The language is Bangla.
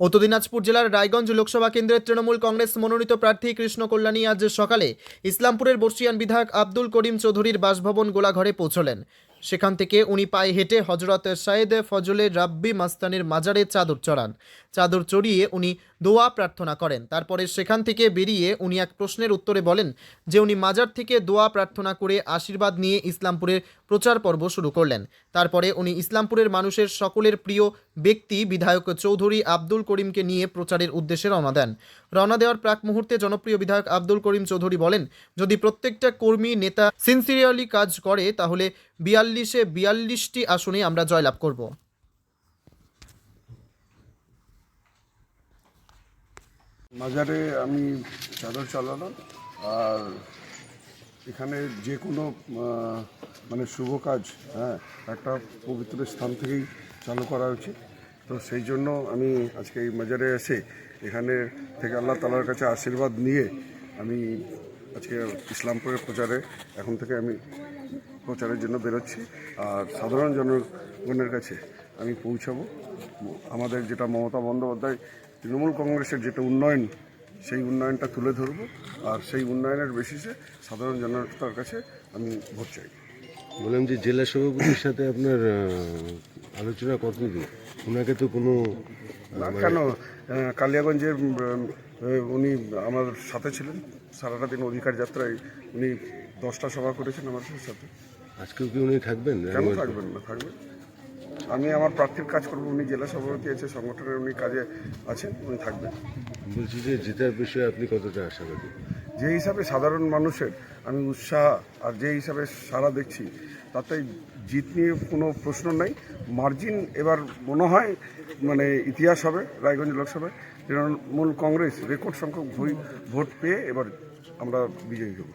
উত্তর দিনাজপুর জেলার রায়গঞ্জ লোকসভা কেন্দ্রের তৃণমূল কংগ্রেস মনোনীত প্রার্থী কৃষ্ণ কল্যাণী আজ সকালে ইসলামপুরের বর্ষিয়ান বিধায়ক আব্দুল করিম চৌধুরীর বাসভবন গোলাঘরে পৌঁছলেন। সেখান থেকে উনি পায়ে হেঁটে হজরত সাইদ ফজলে রাব্বি মাস্তানের মাজারে চাদর চড়ান। চাদর চড়িয়ে উনি দোয়া প্রার্থনা করেন। তারপরে সেখান থেকে বেরিয়ে উনি এক প্রশ্নের উত্তরে বলেন যে উনি মাজার থেকে দোয়া প্রার্থনা করে আশীর্বাদ নিয়ে ইসলামপুরের প্রচার পর্ব শুরু করলেন। তারপরে উনি ইসলামপুরের মানুষের সকলের প্রিয় ব্যক্তি বিধায়ক চৌধুরী আব্দুল করিমকে নিয়ে প্রচারের উদ্দেশ্যে রওনা দেন। রওনা দেওয়ার প্রাক মুহূর্তে জনপ্রিয় বিধায়ক আব্দুল করিম চৌধুরী বলেন, যদি প্রত্যেকটা কর্মী, নেতা সিনসিরিয়ালি কাজ করে, তাহলে বিয়াল্লিশে বিয়াল্লিশটি আসনে আমরা জয়লাভ করব। মাজারে আমি চাদর চালালাম, আর এখানে যে কোনো মানে শুভ কাজ হ্যাঁ একটা পবিত্র স্থান থেকেই চালু করা উচিত। তো সেই জন্য আমি আজকে এই মাজারে এসে এখানে থেকে আল্লাহ তালার কাছে আশীর্বাদ নিয়ে আমি আজকে ইসলামপুরের প্রচারে, এখন থেকে আমি প্রচারের জন্য বেরোচ্ছি। আর সাধারণ জনগণের কাছে আমি পৌঁছাবো। আমাদের যেটা মমতা বন্দ্যোপাধ্যায় তৃণমূল কংগ্রেসের যেটা উন্নয়ন সেই উন্নয়নটা তুলে ধরবো। আর সেই উন্নয়নের বেসিসে সাধারণ জনতার কাছে আমি ভোট চাই। বললাম যে জেলা সভাপতির সাথে আপনার আলোচনা কতদিন? ওনাকে তো কোনো কেন? কালিয়াগঞ্জের উনি আমার সাথে ছিলেন। সারাটা দিন অধিকার যাত্রায় উনি দশটা সভা করেছেন আমার সাথে। আজকেও কি উনি থাকবেন? কেন থাকবেন না? থাকবেন। আমি আমার প্রার্থীর কাজ করব উনি জেলা সভাপতি আছে সংগঠনের উনি কাজে আছেন উনি থাকবেন। বলছি যে জেতার বিষয়ে আপনি কতটা আশাবাদী? যে হিসাবে সাধারণ মানুষের আমি উৎসাহ আর যে হিসাবে সারা দেখছি তাতে জিত নিয়ে কোনো প্রশ্ন নাই। মার্জিন এবার মনে হয় মানে ইতিহাস হবে রায়গঞ্জ লোকসভায়। তৃণমূল কংগ্রেস রেকর্ড সংখ্যক ভোট ভোট পেয়ে এবার আমরা বিজয়ী হব।